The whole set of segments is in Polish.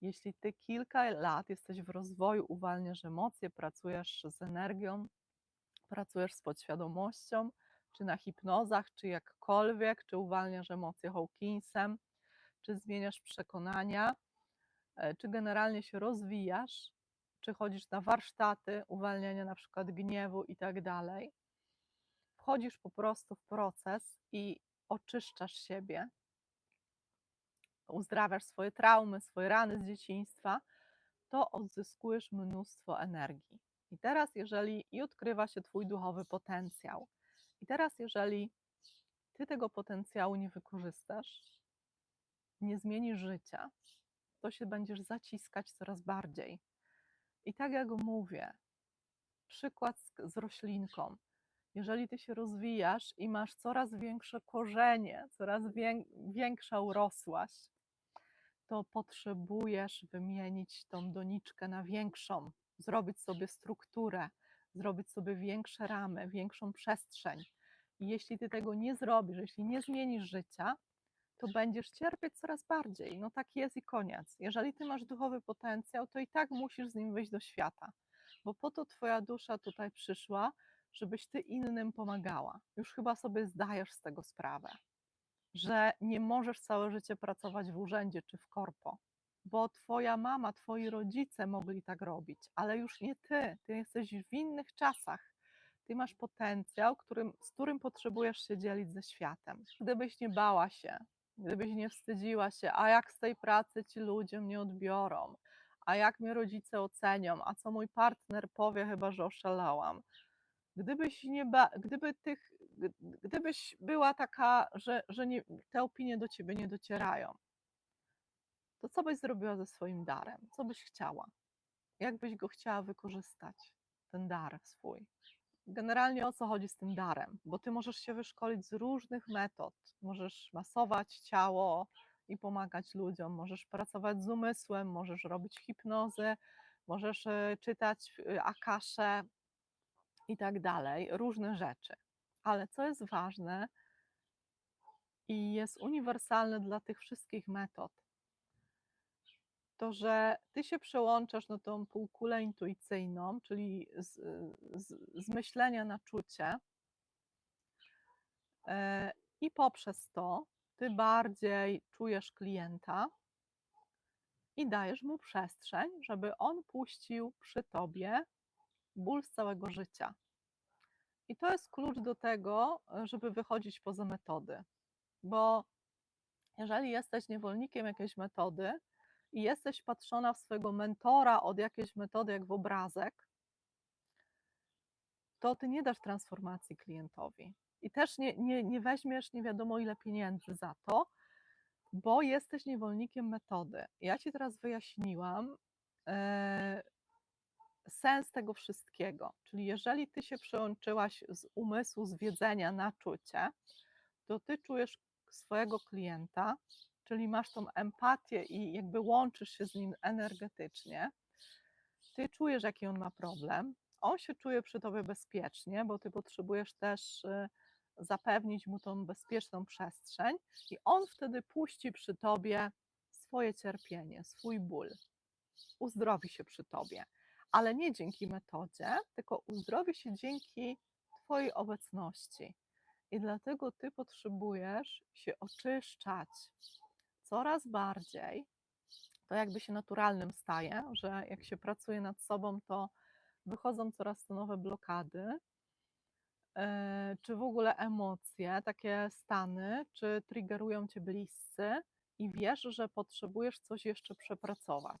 Jeśli ty kilka lat jesteś w rozwoju, uwalniasz emocje, pracujesz z energią, pracujesz z podświadomością, czy na hipnozach, czy jakkolwiek, czy uwalniasz emocje Hawkinsem, czy zmieniasz przekonania, e, czy generalnie się rozwijasz, czy chodzisz na warsztaty uwalniania na przykład gniewu i tak dalej, wchodzisz po prostu w proces i oczyszczasz siebie, uzdrawiasz swoje traumy, swoje rany z dzieciństwa, to odzyskujesz mnóstwo energii. I teraz, jeżeli i odkrywa się Twój duchowy potencjał, i teraz, jeżeli Ty tego potencjału nie wykorzystasz, nie zmienisz życia, to się będziesz zaciskać coraz bardziej. I tak jak mówię, przykład z, z roślinką. Jeżeli ty się rozwijasz i masz coraz większe korzenie, coraz wię, większa urosłaś, to potrzebujesz wymienić tą doniczkę na większą, zrobić sobie strukturę, zrobić sobie większe ramy, większą przestrzeń. I jeśli ty tego nie zrobisz, jeśli nie zmienisz życia, to będziesz cierpieć coraz bardziej. No tak jest i koniec. Jeżeli ty masz duchowy potencjał, to i tak musisz z nim wyjść do świata, bo po to twoja dusza tutaj przyszła, żebyś ty innym pomagała. Już chyba sobie zdajesz z tego sprawę, że nie możesz całe życie pracować w urzędzie czy w korpo, bo twoja mama, twoi rodzice mogli tak robić, ale już nie ty. Ty jesteś w innych czasach. Ty masz potencjał, którym, z którym potrzebujesz się dzielić ze światem. Gdybyś nie bała się, gdybyś nie wstydziła się, a jak z tej pracy ci ludzie mnie odbiorą, a jak mnie rodzice ocenią, a co mój partner powie, chyba że oszalałam. Gdybyś nie ba, gdyby tych, gdybyś była taka, że, że nie, te opinie do ciebie nie docierają, to co byś zrobiła ze swoim darem? Co byś chciała? Jak byś go chciała wykorzystać, ten dar swój? generalnie o co chodzi z tym darem, bo ty możesz się wyszkolić z różnych metod. Możesz masować ciało i pomagać ludziom, możesz pracować z umysłem, możesz robić hipnozy, możesz e, czytać e, akasze i tak dalej, różne rzeczy. Ale co jest ważne i jest uniwersalne dla tych wszystkich metod, to że ty się przełączasz na tą półkulę intuicyjną, czyli z, z, z myślenia na czucie, e, i poprzez to ty bardziej czujesz klienta i dajesz mu przestrzeń, żeby on puścił przy tobie ból z całego życia. I to jest klucz do tego, żeby wychodzić poza metody. Bo jeżeli jesteś niewolnikiem jakiejś metody, i jesteś patrzona w swojego mentora od jakiejś metody, jak w obrazek, to ty nie dasz transformacji klientowi. I też nie, nie, nie weźmiesz nie wiadomo ile pieniędzy za to, bo jesteś niewolnikiem metody. Ja ci teraz wyjaśniłam e, sens tego wszystkiego. Czyli jeżeli ty się przełączyłaś z umysłu, z wiedzenia na czucie, to ty czujesz swojego klienta, czyli masz tą empatię i jakby łączysz się z nim energetycznie, ty czujesz, jaki on ma problem, on się czuje przy tobie bezpiecznie, bo ty potrzebujesz też y, zapewnić mu tą bezpieczną przestrzeń i on wtedy puści przy tobie swoje cierpienie, swój ból. Uzdrowi się przy tobie, ale nie dzięki metodzie, tylko uzdrowi się dzięki twojej obecności. I dlatego ty potrzebujesz się oczyszczać, coraz bardziej to jakby się naturalnym staje, że jak się pracuje nad sobą, to wychodzą coraz to nowe blokady, e, czy w ogóle emocje, takie stany, czy triggerują cię bliscy i wiesz, że potrzebujesz coś jeszcze przepracować.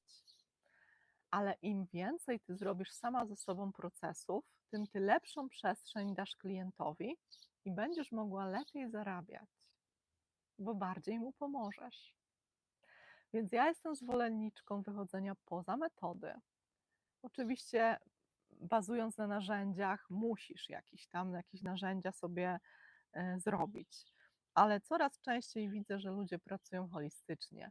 Ale im więcej ty zrobisz sama ze sobą procesów, tym ty lepszą przestrzeń dasz klientowi i będziesz mogła lepiej zarabiać, bo bardziej mu pomożesz. Więc ja jestem zwolenniczką wychodzenia poza metody. Oczywiście bazując na narzędziach, musisz jakieś tam jakieś narzędzia sobie e, zrobić. Ale coraz częściej widzę, że ludzie pracują holistycznie,